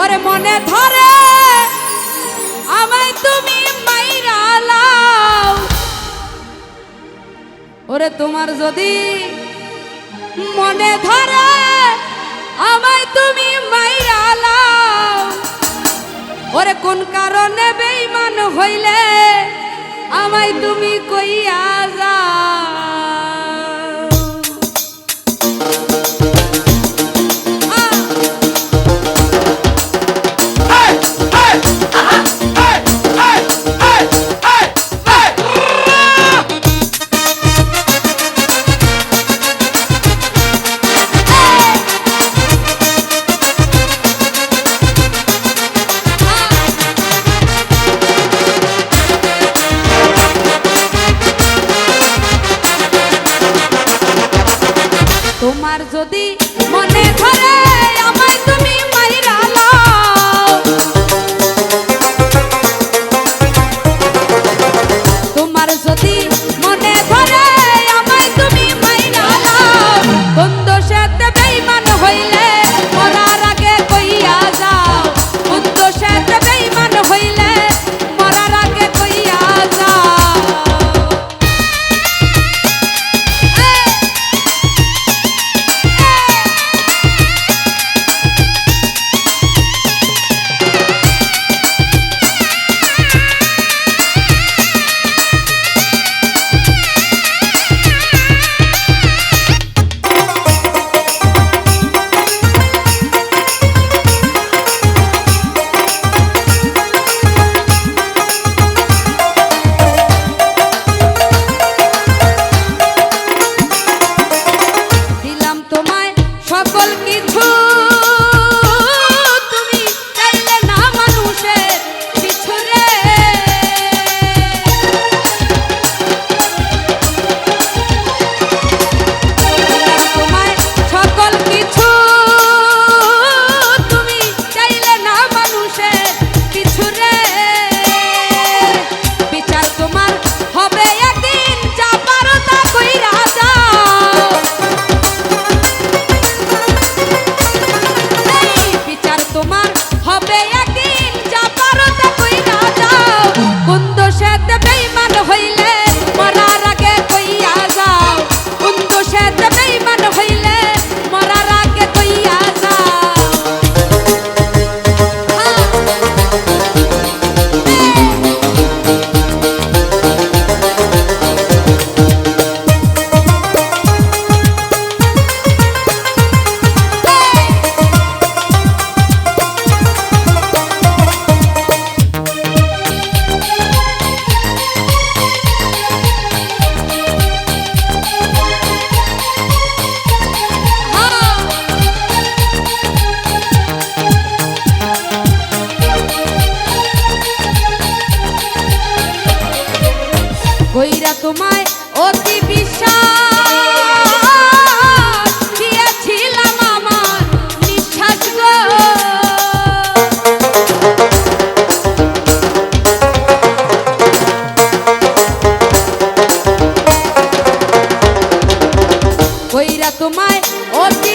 ওরে মনে ধরে, আমায় তুমি মাইরা ওরে তোমার যদি মনে ধরে, আমায় তুমি মাইরা ওরে কোন কারণে বেইমান হইলে, আমায় তুমি কইয়া যা Azotí. তোমায় অতি বিশ্বাস দিয়েছিলাম আমার নিঃশ্বাস কইরা তোমায় অতি